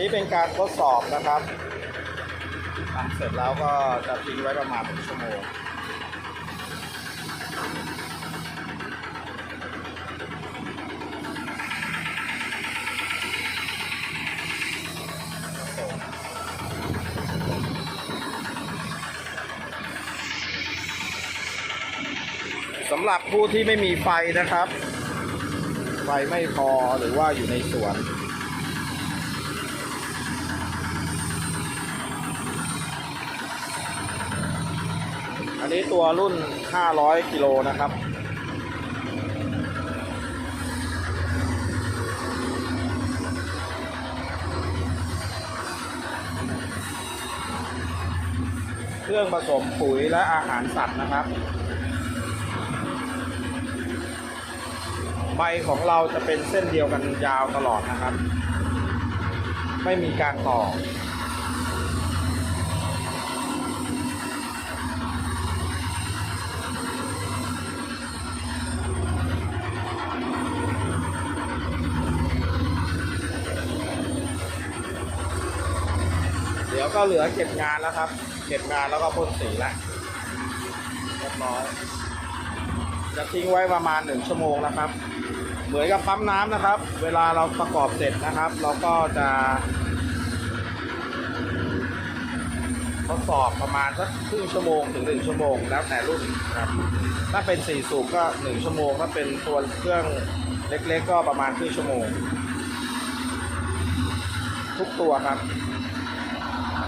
นี้เป็นการทดสอบนะครับทำเสร็จแล้วก็จะทิ้งไว้ประมาณหนึ่งชั่วโมงสำหรับผู้ที่ไม่มีไฟนะครับ ไฟไม่พอหรือว่าอยู่ในสวน นนี้ตัวรุ่น 500 กิโลนะครับ เครื่องผสมปุ๋ยและอาหารสัตว์นะครับ ใบของเราจะเป็นเส้นเดียวกันยาวตลอดนะครับ ไม่มีการต่อ ก็เหลือเก็บงานแล้วครับ เก็บงานแล้วก็พ่นสีแล้วเรียบร้อยจะทิ้งไว้ประมาณหนึ่งชั่วโมงนะครับ เหมือนกับปั๊มน้ำนะครับ เวลาเราประกอบเสร็จนะครับ เราก็จะ ทดสอบประมาณสักครึ่งชั่วโมงถึงหนึ่งชั่วโมง แล้วแต่รุ่นครับ ถ้าเป็นสี่สูบก็หนึ่งชั่วโมง ถ้าเป็นตัวเครื่องเล็กๆ ก็ประมาณครึ่งชั่วโมง ทุกตัวครับ เ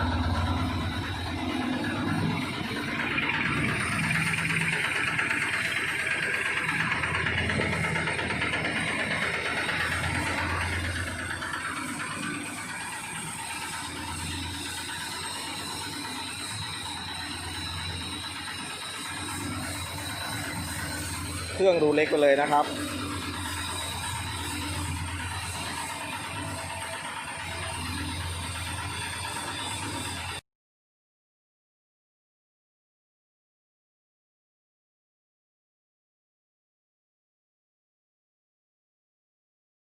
ครื่องดูเล็กไปเลยนะครับ